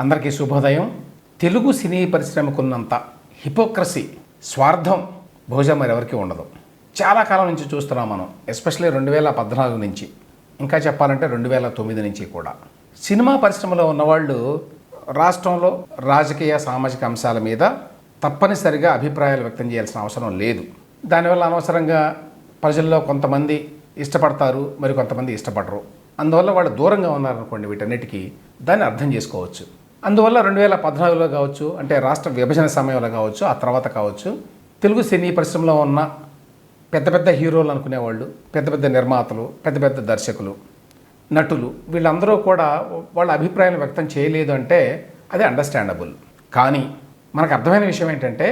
అందరికీ శుభోదయం. తెలుగు సినీ పరిశ్రమకున్నంత హిపోక్రసీ స్వార్థం బహుశా మరి ఉండదు. చాలా కాలం నుంచి చూస్తున్నాం మనం ఎస్పెషల్లీ రెండు వేల పద్నాలుగు నుంచి. ఇంకా చెప్పాలంటే రెండు వేల తొమ్మిది నుంచి కూడా. సినిమా పరిశ్రమలో ఉన్నవాళ్ళు రాష్ట్రంలో రాజకీయ సామాజిక అంశాల మీద తప్పనిసరిగా అభిప్రాయాలు వ్యక్తం చేయాల్సిన అవసరం లేదు. దానివల్ల అనవసరంగా ప్రజల్లో కొంతమంది ఇష్టపడతారు మరి కొంతమంది ఇష్టపడరు. అందువల్ల వాళ్ళు దూరంగా ఉన్నారనుకోండి వీటన్నిటికీ దాన్ని అర్థం చేసుకోవచ్చు. అందువల్ల రెండు వేల పద్నాలుగులో కావచ్చు అంటే రాష్ట్ర విభజన సమయంలో కావచ్చు ఆ తర్వాత కావచ్చు తెలుగు సినీ పరిశ్రమలో ఉన్న పెద్ద పెద్ద హీరోలు అనుకునేవాళ్ళు పెద్ద పెద్ద నిర్మాతలు పెద్ద పెద్ద దర్శకులు నటులు వీళ్ళందరూ కూడా వాళ్ళ అభిప్రాయాలు వ్యక్తం చేయలేదు అంటే అది అండర్స్టాండబుల్ కానీ మనకు అర్థమైన విషయం ఏంటంటే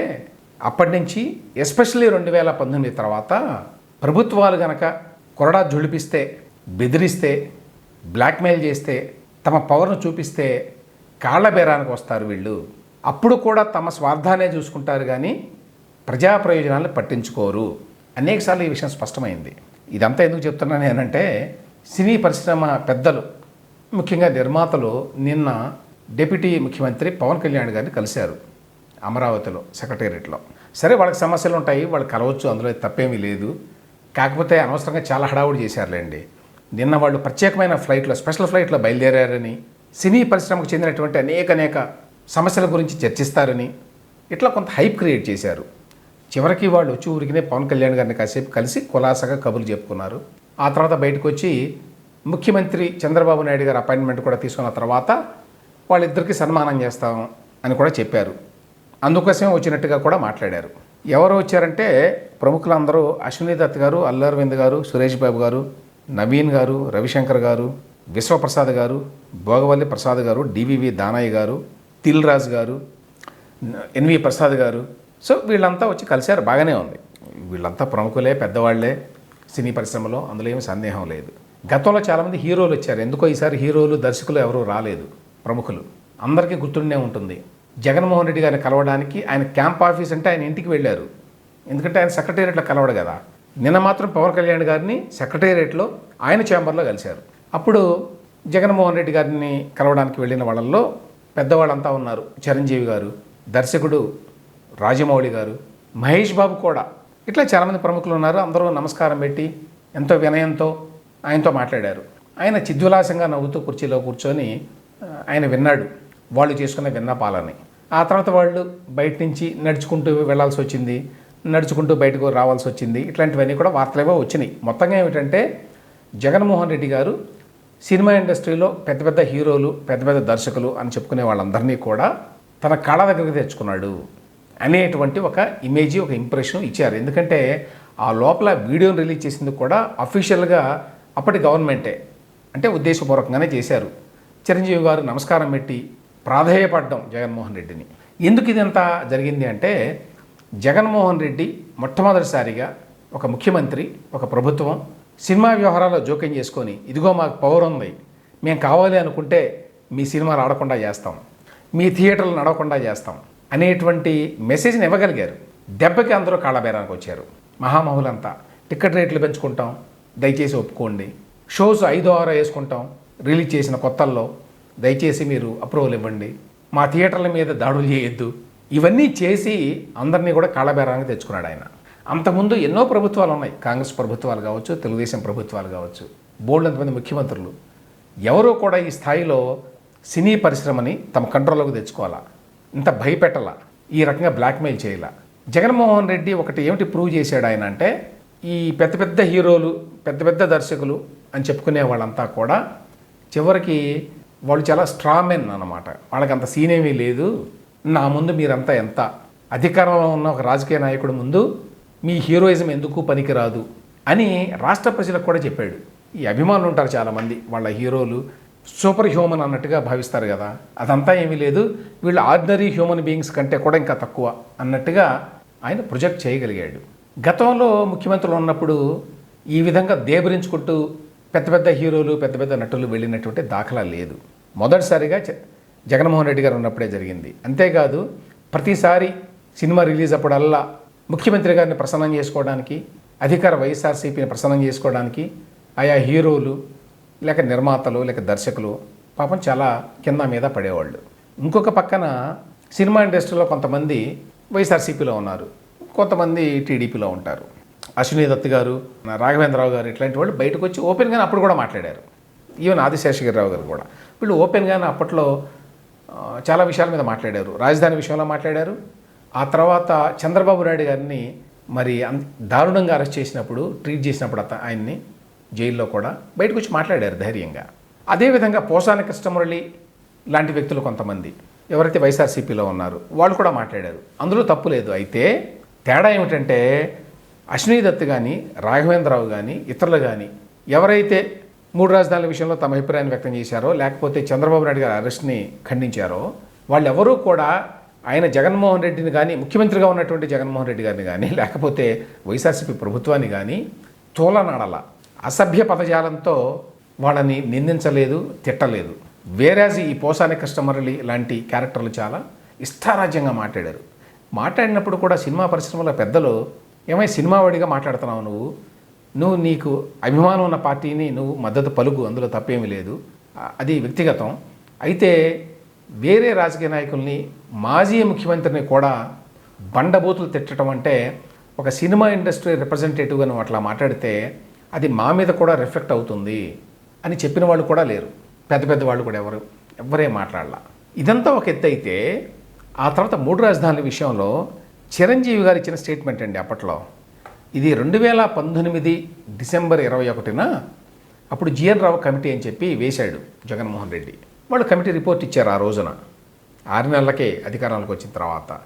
అప్పటి నుంచి ఎస్పెషల్లీ రెండు వేల పంతొమ్మిది తర్వాత ప్రభుత్వాలు గనక కొరడా జుడిపిస్తే బెదిరిస్తే బ్లాక్మెయిల్ చేస్తే తమ పవర్ను చూపిస్తే కాళ్ళ బేరానికి వస్తారు వీళ్ళు. అప్పుడు కూడా తమ స్వార్థాన్నే చూసుకుంటారు కానీ ప్రజా ప్రయోజనాలను పట్టించుకోరు. అనేకసార్లు ఈ విషయం స్పష్టమైంది. ఇదంతా ఎందుకు చెప్తున్నాను నేనంటే సినీ పరిశ్రమ పెద్దలు ముఖ్యంగా నిర్మాతలు నిన్న డిప్యూటీ ముఖ్యమంత్రి పవన్ కళ్యాణ్ గారిని కలిశారు అమరావతిలో సెక్రటేరియట్లో. సరే వాళ్ళకి సమస్యలు ఉంటాయి వాళ్ళు కలవచ్చు అందులో తప్పేమీ లేదు. కాకపోతే అనవసరంగా చాలా హడావుడి చేశారులేండి. నిన్న వాళ్ళు ప్రత్యేకమైన ఫ్లైట్లో స్పెషల్ ఫ్లైట్లో బయలుదేరారని సినీ పరిశ్రమకు చెందినటువంటి అనేక అనేక సమస్యల గురించి చర్చిస్తారని ఇట్లా కొంత హైప్ క్రియేట్ చేశారు. చివరికి వాళ్ళు వచ్చి ఊరికినే పవన్ కళ్యాణ్ గారిని కాసేపు కలిసి కులాసగా కబుర్లు చెప్పుకున్నారు. ఆ తర్వాత బయటకు వచ్చి ముఖ్యమంత్రి చంద్రబాబు నాయుడు గారి అపాయింట్మెంట్ కూడా తీసుకున్న తర్వాత వాళ్ళిద్దరికీ సన్మానం చేస్తాం అని కూడా చెప్పారు. అందుకోసమే వచ్చినట్టుగా కూడా మాట్లాడారు. ఎవరు వచ్చారంటే ప్రముఖులందరూ అశ్విని దత్ గారు అల్లు అరవింద్ గారు సురేష్ బాబు గారు నవీన్ గారు రవిశంకర్ గారు విశ్వప్రసాద్ గారు భోగవల్లి ప్రసాద్ గారు డివివి దానయ్య గారు తిల్రాజ్ గారు ఎన్వి ప్రసాద్ గారు. సో వీళ్ళంతా వచ్చి కలిశారు. బాగానే ఉంది. వీళ్ళంతా ప్రముఖులే పెద్దవాళ్ళే. సినీ పరిశ్రమలో అందులో ఏమి సందేహం లేదు. గతంలో చాలామంది హీరోలు వచ్చారు. ఎందుకో ఈసారి హీరోలు దర్శకులు ఎవరూ రాలేదు. ప్రముఖులు. అందరికీ గుర్తుండే ఉంటుంది. జగన్మోహన్ రెడ్డి గారిని కలవడానికి ఆయన క్యాంప్ ఆఫీస్ అంటే ఆయన ఇంటికి వెళ్ళారు. ఎందుకంటే ఆయన సెక్రటేరియట్లో కలవడు కదా. నిన్న మాత్రం పవన్ కళ్యాణ్ గారిని సెక్రటేరియట్లో ఆయన ఛాంబర్లో కలిశారు. అప్పుడు జగన్మోహన్ రెడ్డి గారిని కలవడానికి వెళ్ళిన వాళ్ళల్లో పెద్దవాళ్ళంతా ఉన్నారు. చిరంజీవి గారు దర్శకుడు రాజమౌళి గారు మహేష్ బాబు కూడా. ఇట్లా చాలామంది ప్రముఖులు ఉన్నారు. అందరూ నమస్కారం పెట్టి ఎంతో వినయంతో ఆయనతో మాట్లాడారు. ఆయన చిద్విలాసంగా నవ్వుతూ కుర్చీలో కూర్చొని ఆయన విన్నాడు. వాళ్ళు చేసుకున్న విన్నపాలని. ఆ తర్వాత వాళ్ళు బయట నుంచి నడుచుకుంటూ వెళ్ళాల్సి వచ్చింది. నడుచుకుంటూ బయటకు రావాల్సి వచ్చింది. ఇట్లాంటివన్నీ కూడా వార్తలేవో వచ్చినాయి. మొత్తంగా ఏమిటంటే జగన్మోహన్ రెడ్డి గారు సినిమా ఇండస్ట్రీలో పెద్ద పెద్ద హీరోలు పెద్ద పెద్ద దర్శకులు అని చెప్పుకునే వాళ్ళందరినీ కూడా తన కళ దగ్గరికి తెచ్చుకున్నాడు అనేటువంటి ఒక ఇమేజ్ ఒక ఇంప్రెషన్ ఇచ్చారు. ఎందుకంటే ఆ లోపల వీడియోని రిలీజ్ చేసింది కూడా అఫీషియల్గా అప్పటి గవర్నమెంటే అంటే ఉద్దేశపూర్వకంగానే చేశారు. చిరంజీవి గారు నమస్కారం పెట్టి ప్రాధేయపడ్డం జగన్మోహన్ రెడ్డిని. ఎందుకు ఇదంతా జరిగింది అంటే జగన్మోహన్ రెడ్డి మొట్టమొదటిసారిగా ఒక ముఖ్యమంత్రి ఒక ప్రభుత్వం సినిమా వ్యవహారాల్లో జోక్యం చేసుకొని ఇదిగో మాకు పవర్ ఉంది మేము కావాలి అనుకుంటే మీ సినిమా ఆడకుండా చేస్తాం మీ థియేటర్లు నడవకుండా చేస్తాం అనేటువంటి మెసేజ్ని ఇవ్వగలిగారు. దెబ్బకి అందరూ కాళ్ళబేరానికి వచ్చారు. మహామహులంతా టికెట్ రేట్లు పెంచుకుంటాం దయచేసి ఒప్పుకోండి. షోస్ ఐదో ఆరో వేసుకుంటాం రిలీజ్ చేసిన కొత్తల్లో దయచేసి మీరు అప్రూవల్ ఇవ్వండి మా థియేటర్ల మీద దాడులు చేయొద్దు. ఇవన్నీ చేసి అందరినీ కూడా కాళ్ళబేరానికి తెచ్చుకున్నాడు ఆయన. అంతకుముందు ఎన్నో ప్రభుత్వాలు ఉన్నాయి. కాంగ్రెస్ ప్రభుత్వాలు కావచ్చు తెలుగుదేశం ప్రభుత్వాలు కావచ్చు. బోల్డ్ అంతమంది ముఖ్యమంత్రులు. ఎవరో కూడా ఈ స్థాయిలో సినీ పరిశ్రమని తమ కంట్రోల్లోకి తెచ్చుకోవాలా? ఇంత భయపెట్టాలా? ఈ రకంగా బ్లాక్మెయిల్ చేయాల? జగన్మోహన్ రెడ్డి ఒకటి ఏమిటి ప్రూవ్ చేశాడు ఆయన అంటే ఈ పెద్ద పెద్ద హీరోలు పెద్ద పెద్ద దర్శకులు అని చెప్పుకునే వాళ్ళంతా కూడా చివరికి వాళ్ళు చాలా స్ట్రామెన్ అన్నమాట. వాళ్ళకి అంత సీన్ ఏమీ లేదు. నా ముందు మీరంతా ఎంత? అధికారంలో ఉన్న ఒక రాజకీయ నాయకుడు ముందు మీ హీరోయిజం ఎందుకు పనికిరాదు అని రాష్ట్ర ప్రజలకు కూడా చెప్పాడు. ఈ అభిమానులు ఉంటారు చాలామంది. వాళ్ళ హీరోలు సూపర్ హ్యూమన్ అన్నట్టుగా భావిస్తారు కదా. అదంతా ఏమీ లేదు. వీళ్ళు ఆర్డినరీ హ్యూమన్ బీయింగ్స్ కంటే కూడా ఇంకా తక్కువ అన్నట్టుగా ఆయన ప్రొజెక్ట్ చేయగలిగాడు. గతంలో ముఖ్యమంత్రులు ఉన్నప్పుడు ఈ విధంగా దేబరించుకుంటూ పెద్ద పెద్ద హీరోలు పెద్ద పెద్ద నటులు వెళ్ళినటువంటి దాఖలా లేదు. మొదటిసారిగా జ- జగన్మోహన్ రెడ్డి గారు ఉన్నప్పుడే జరిగింది. అంతేకాదు ప్రతిసారి సినిమా రిలీజ్ అప్పుడల్లా ముఖ్యమంత్రి గారిని ప్రసన్నం చేసుకోవడానికి అధికార వైఎస్ఆర్సీపీని ప్రసన్నం చేసుకోవడానికి ఆయా హీరోలు లేక నిర్మాతలు లేక దర్శకులు పాపం చాలా కింద మీద పడేవాళ్ళు. ఇంకొక పక్కన సినిమా ఇండస్ట్రీలో కొంతమంది వైఎస్ఆర్సీపీలో ఉన్నారు. కొంతమంది టీడీపీలో ఉంటారు. అశ్విని దత్ గారు రాఘవేంద్రరావు గారు ఇట్లాంటి వాళ్ళు బయటకు వచ్చి ఓపెన్గానే అప్పుడు కూడా మాట్లాడారు. ఈవెన్ ఆదిశేషగిరిరావు గారు కూడా. వీళ్ళు ఓపెన్గానే అప్పట్లో చాలా విషయాల మీద మాట్లాడారు. రాజధాని విషయంలో మాట్లాడారు. ఆ తర్వాత చంద్రబాబు నాయుడు గారిని మరి అన్- దారుణంగా అరెస్ట్ చేసినప్పుడు ట్రీట్ చేసినప్పుడు అత ఆయన్ని జైల్లో కూడా బయటకు వచ్చి మాట్లాడారు ధైర్యంగా. అదేవిధంగా పోసాన కృష్ణమురళి లాంటి వ్యక్తులు కొంతమంది ఎవరైతే వైఎస్ఆర్సీపీలో ఉన్నారు వాళ్ళు కూడా మాట్లాడారు. అందులో తప్పు లేదు. అయితే తేడా ఏమిటంటే అశ్విని దత్ కానీ రాఘవేంద్రరావు కానీ ఇతరులు కానీ ఎవరైతే మూడు రాజధానుల విషయంలో తమ అభిప్రాయాన్ని వ్యక్తం చేశారో లేకపోతే చంద్రబాబు నాయుడు గారి అరెస్ట్ని ఖండించారో వాళ్ళెవరూ కూడా ఆయన జగన్మోహన్ రెడ్డిని కానీ ముఖ్యమంత్రిగా ఉన్నటువంటి జగన్మోహన్ రెడ్డి గారిని కానీ లేకపోతే వైఎస్ఆర్సీపీ ప్రభుత్వాన్ని కానీ తోలనాడల అసభ్య పదజాలంతో వాళ్ళని నిందించలేదు తిట్టలేదు. వేరేజ్ ఈ పోసాని కృష్ణమరళి లాంటి క్యారెక్టర్లు చాలా ఇష్టారాజ్యంగా మాట్లాడారు. మాట్లాడినప్పుడు కూడా సినిమా పరిశ్రమలో పెద్దలు ఏమై సినిమావాడిగా మాట్లాడుతున్నావు నువ్వు? నువ్వు నీకు అభిమానం ఉన్న పార్టీని నువ్వు మద్దతు పలుకు అందులో తప్పేమీ లేదు. అది వ్యక్తిగతం. అయితే వేరే రాజకీయ నాయకుల్ని మాజీ ముఖ్యమంత్రిని కూడా బండబూతులు తిట్టడం అంటే ఒక సినిమా ఇండస్ట్రీ రిప్రజెంటేటివ్గా నువ్వు అట్లా మాట్లాడితే అది మా మీద కూడా రిఫ్లెక్ట్ అవుతుంది అని చెప్పిన వాళ్ళు కూడా లేరు. పెద్ద పెద్ద వాళ్ళు కూడా ఎవరు ఎవరే మాట్లాడాల. ఇదంతా ఒక ఎత్తు అయితే ఆ తర్వాత మూడు రాజధానుల విషయంలో చిరంజీవి గారు ఇచ్చిన స్టేట్మెంట్ అండి అప్పట్లో. ఇది రెండు వేల పంతొమ్మిది డిసెంబర్ ఇరవై ఒకటిన అప్పుడు జిఎన్ రావు కమిటీ అని చెప్పి వేశాడు జగన్మోహన్ రెడ్డి. వాళ్ళు కమిటీ రిపోర్ట్ ఇచ్చారు ఆ రోజున. ఆరు నెలలకే అధికారంలోకి వచ్చిన తర్వాత.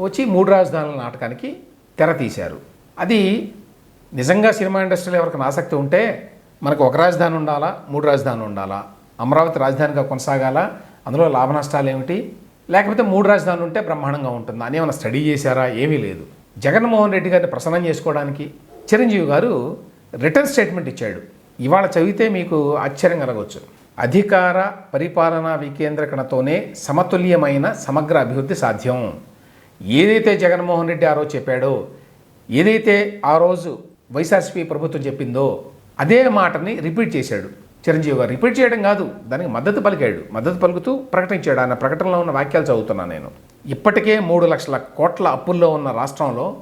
వచ్చి మూడు రాజధానుల నాటకానికి తెర తీశారు. అది నిజంగా సినిమా ఇండస్ట్రీలో ఎవరికైనా ఆసక్తి ఉంటే మనకు ఒక రాజధాని ఉండాలా మూడు రాజధానులు ఉండాలా అమరావతి రాజధానిగా కొనసాగాలా అందులో లాభ నష్టాలు ఏమిటి? లేకపోతే మూడు రాజధానులు ఉంటే బ్రహ్మాండంగా ఉంటుంది? అని ఏమైనా స్టడీ చేశారా? ఏమీ లేదు. జగన్మోహన్ రెడ్డి గారిని ప్రసన్నం చేసుకోవడానికి చిరంజీవి గారు రిటర్న్ స్టేట్మెంట్ ఇచ్చాడు. ఇవాళ చదివితే మీకు ఆశ్చర్యం కలగవచ్చు అధికార పరిపాలనా వికేంద్రీకరణతోనే సమతుల్యమైన సమగ్ర అభివృద్ధి సాధ్యం. ఏదైతే జగన్మోహన్ రెడ్డి ఆ రోజు చెప్పాడో ఏదైతే ఆ రోజు వైఎస్ఆర్సీపీ ప్రభుత్వం చెప్పిందో అదే మాటని రిపీట్ చేశాడు. చిరంజీవి గారు రిపీట్ చేయడం కాదు దానికి మద్దతు పలికాడు. మద్దతు పలుకుతూ ప్రకటించాడు. ఆయన ప్రకటనలో ఉన్న వాక్యాలు చదువుతున్నాను నేను. ఇప్పటికే మూడు లక్షల కోట్ల అప్పుల్లో ఉన్న రాష్ట్రంలో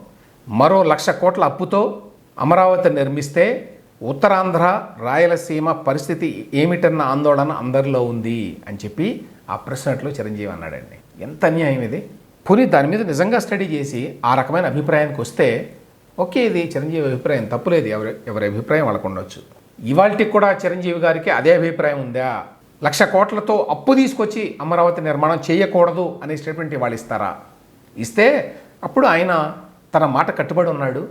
మరో లక్ష కోట్ల అప్పుతో అమరావతి నిర్మిస్తే ఉత్తరాంధ్ర రాయలసీమ పరిస్థితి ఏమిటన్న ఆందోళన అందరిలో ఉంది అని చెప్పి ఆ ప్రశ్నట్లో చిరంజీవి అన్నాడండి. ఎంత అన్యాయం ఇది? పులి దాని మీద నిజంగా స్టడీ చేసి ఆ రకమైన అభిప్రాయానికి వస్తే ఓకే ఇది చిరంజీవి అభిప్రాయం తప్పులేదు. ఎవరి ఎవరి అభిప్రాయం వాళ్ళకు ఉండొచ్చు. ఇవాళకి కూడా చిరంజీవి గారికి అదే అభిప్రాయం ఉందా? లక్ష కోట్లతో అప్పు తీసుకొచ్చి అమరావతి నిర్మాణం చేయకూడదు అనే స్టేట్మెంట్ ఇవాళ ఇస్తారా? ఇస్తే అప్పుడు ఆయన తన మాట కట్టుబడి ఉన్నాడు.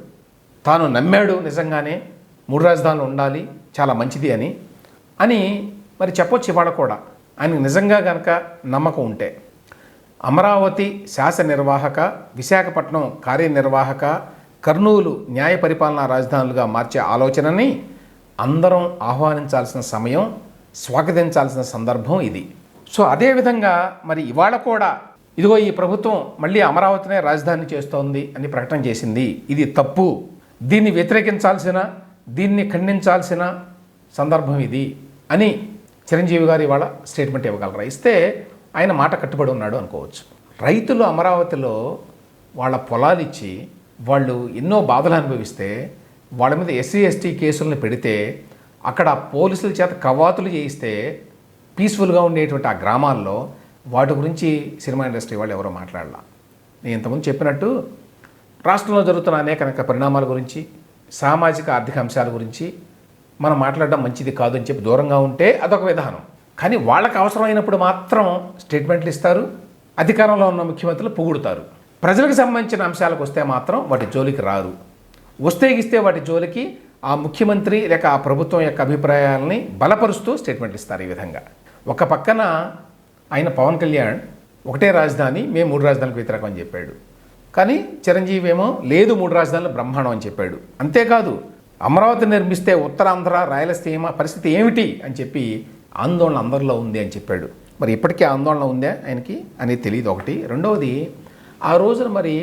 తాను నమ్మాడు నిజంగానే. మూడు రాజధానులు ఉండాలి చాలా మంచిది అని. అని మరి చెప్పొచ్చు ఇవాళ కూడా. ఆయనకు నిజంగా కనుక నమ్మకం ఉంటే. అమరావతి శాస నిర్వాహక విశాఖపట్నం కార్యనిర్వాహక కర్నూలు న్యాయ పరిపాలనా రాజధానులుగా మార్చే ఆలోచనని అందరం ఆహ్వానించాల్సిన సమయం స్వాగతించాల్సిన సందర్భం ఇది. సో అదేవిధంగా మరి ఇవాళ కూడా ఇదిగో ఈ ప్రభుత్వం మళ్ళీ అమరావతినే రాజధాని చేస్తోంది అని ప్రకటన చేసింది. ఇది తప్పు. దీన్ని వ్యతిరేకించాల్సిన దీన్ని ఖండించాల్సిన సందర్భం ఇది అని చిరంజీవి గారు ఇవాళ స్టేట్మెంట్ ఇవ్వగలరా. ఇస్తే ఆయన మాట కట్టుబడి ఉన్నాడు అనుకోవచ్చు. రైతులు అమరావతిలో వాళ్ళ పొలాలు ఇచ్చి వాళ్ళు ఎన్నో బాధలు అనుభవిస్తే వాళ్ళ మీద ఎస్సీ ఎస్టీ కేసులను పెడితే అక్కడ పోలీసుల చేత కవాతులు చేయిస్తే పీస్ఫుల్గా ఉండేటువంటి ఆ గ్రామాల్లో వాటి గురించి సినిమా ఇండస్ట్రీ వాళ్ళు ఎవరో మాట్లాడాల. నేను ఇంతకుముందు చెప్పినట్టు రాష్ట్రంలో జరుగుతున్న అనేక అనేక పరిణామాల గురించి సామాజిక ఆర్థిక అంశాల గురించి మనం మాట్లాడడం మంచిది కాదు అని చెప్పి దూరంగా ఉంటే అదొక విధానం. కానీ వాళ్ళకి అవసరమైనప్పుడు మాత్రం స్టేట్మెంట్లు ఇస్తారు అధికారంలో ఉన్న ముఖ్యమంత్రులు పొగుడుతారు. ప్రజలకు సంబంధించిన అంశాలకు వస్తే మాత్రం వాటి జోలికి రారు. వస్తే ఇస్తే వాటి జోలికి ఆ ముఖ్యమంత్రి లేక ఆ ప్రభుత్వం యొక్క అభిప్రాయాలని బలపరుస్తూ స్టేట్మెంట్లు ఇస్తారు ఈ విధంగా. ఒక పక్కన ఆయన పవన్ కళ్యాణ్ ఒకటే రాజధాని మేము మూడు రాజధానులకు వ్యతిరేకం అని చెప్పాడు. కానీ చిరంజీవి ఏమో లేదు మూడు రాజధానులు బ్రహ్మాండం అని చెప్పాడు. అంతేకాదు అమరావతి నిర్మిస్తే ఉత్తరాంధ్ర రాయలసీమ పరిస్థితి ఏమిటి అని చెప్పి ఆందోళన అందరిలో ఉంది అని చెప్పాడు. మరి ఇప్పటికీ ఆందోళన ఉందా ఆయనకి? అనేది తెలియదు ఒకటి. రెండవది ఆ రోజున మరి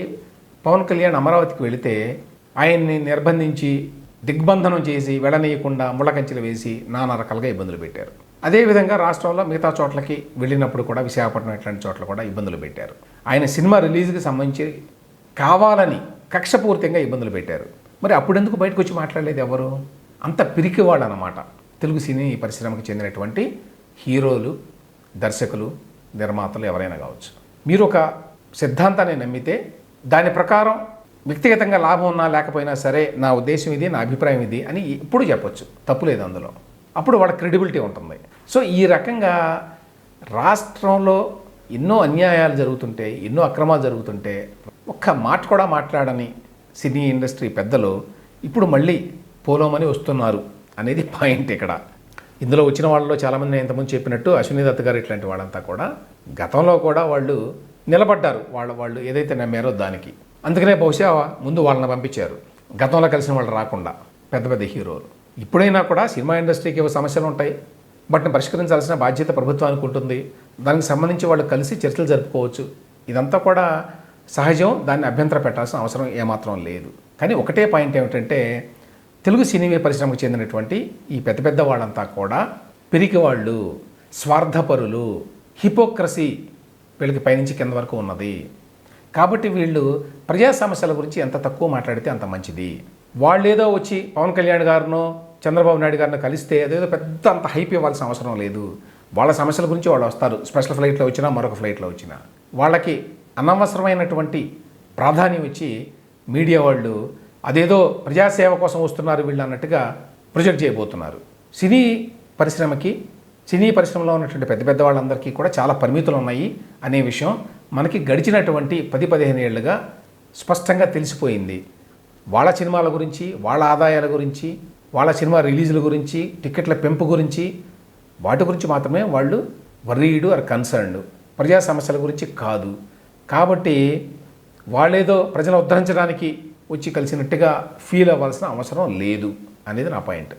పవన్ కళ్యాణ్ అమరావతికి వెళితే ఆయన్ని నిర్బంధించి దిగ్బంధనం చేసి వెళ్ళనీయకుండా ముళ్ళకంచెలు వేసి నానా రకాలుగా ఇబ్బందులు పెట్టారు. అదేవిధంగా రాష్ట్రంలో మిగతా చోట్లకి వెళ్ళినప్పుడు కూడా విశాఖపట్నం ఇట్లాంటి చోట్ల కూడా ఇబ్బందులు పెట్టారు. ఆయన సినిమా రిలీజ్కి సంబంధించి కావాలని కక్షపూరితంగా ఇబ్బందులు పెట్టారు. మరి అప్పుడెందుకు బయటకు వచ్చి మాట్లాడలేదు ఎవరు? అంత పిరికివాళ్ళు అనమాట తెలుగు సినీ పరిశ్రమకు చెందినటువంటి హీరోలు దర్శకులు నిర్మాతలు ఎవరైనా కావచ్చు. మీరు ఒక సిద్ధాంతాన్ని నమ్మితే దాని ప్రకారం వ్యక్తిగతంగా లాభం ఉన్నా లేకపోయినా సరే నా ఉద్దేశం ఇది నా అభిప్రాయం ఇది అని ఇప్పుడు చెప్పొచ్చు. తప్పు లేదు అందులో. అప్పుడు వాళ్ళ క్రెడిబిలిటీ ఉంటుంది. సో ఈ రకంగా రాష్ట్రంలో ఎన్నో అన్యాయాలు జరుగుతుంటే ఎన్నో అక్రమాలు జరుగుతుంటే ఒక్క మాట కూడా మాట్లాడని సినీ ఇండస్ట్రీ పెద్దలు ఇప్పుడు మళ్ళీ పోలోమని వస్తున్నారు అనేది పాయింట్ ఇక్కడ. ఇందులో వచ్చిన వాళ్ళలో చాలామంది నేను ఇంతకుముందు చెప్పినట్టు అశ్విని దత్త గారు ఇట్లాంటి వాళ్ళంతా కూడా గతంలో కూడా వాళ్ళు నిలబడ్డారు. వాళ్ళ వాళ్ళు ఏదైతే నమ్మారో దానికి. అందుకనే బహుశా ముందు వాళ్ళని పంపించారు. గతంలో కలిసిన వాళ్ళు రాకుండా పెద్ద పెద్ద హీరోలు. ఇప్పుడైనా కూడా సినిమా ఇండస్ట్రీకి ఏవో సమస్యలు ఉంటాయి. వాటిని పరిష్కరించాల్సిన బాధ్యత ప్రభుత్వానికి ఉంటుంది. దానికి సంబంధించి వాళ్ళు కలిసి చర్చలు జరుపుకోవచ్చు. ఇదంతా కూడా సహజం దాన్ని అభ్యంతర పెట్టాల్సిన అవసరం ఏమాత్రం లేదు. కానీ ఒకటే పాయింట్ ఏమిటంటే తెలుగు సినిమా పరిశ్రమకు చెందినటువంటి ఈ పెద్ద పెద్ద వాళ్ళంతా కూడా పిరికి వాళ్ళు స్వార్థపరులు హిపోక్రసీ వీళ్ళకి పైనుంచి కింద వరకు ఉన్నది. కాబట్టి వీళ్ళు ప్రజా సమస్యల గురించి ఎంత తక్కువ మాట్లాడితే అంత మంచిది. వాళ్ళు ఏదో వచ్చి పవన్ కళ్యాణ్ గారినో చంద్రబాబు నాయుడు గారిని కలిస్తే అదేదో పెద్ద అంత హైప్ ఇవ్వాల్సిన అవసరం లేదు. వాళ్ళ సమస్యల గురించి వాళ్ళు వస్తారు. స్పెషల్ ఫ్లైట్లో వచ్చినా మరొక ఫ్లైట్లో వచ్చినా. వాళ్ళకి అనవసరమైనటువంటి ప్రాధాన్యం ఇచ్చి మీడియా వాళ్ళు అదేదో ప్రజాసేవ కోసం వస్తున్నారు వీళ్ళు అన్నట్టుగా ప్రొజెక్ట్ చేయబోతున్నారు. సినీ పరిశ్రమకి సినీ పరిశ్రమలో ఉన్నటువంటి పెద్ద పెద్ద వాళ్ళందరికీ కూడా చాలా పరిమితులు ఉన్నాయి అనే విషయం మనకి గడిచినటువంటి పది పదిహేను ఏళ్ళుగా స్పష్టంగా తెలిసిపోయింది. వాళ్ళ సినిమాల గురించి వాళ్ళ ఆదాయాల గురించి వాళ్ళ సినిమా రిలీజుల గురించి టికెట్ల పెంపు గురించి వాటి గురించి మాత్రమే వాళ్ళు వర్రీడు ఆర్ కన్సర్న్డ్ ప్రజా సమస్యల గురించి కాదు. కాబట్టి వాళ్ళేదో ప్రజలను ఉద్ధరించడానికి వచ్చి కలిసినట్టుగా ఫీల్ అవ్వాల్సిన అవసరం లేదు అనేది నా పాయింట్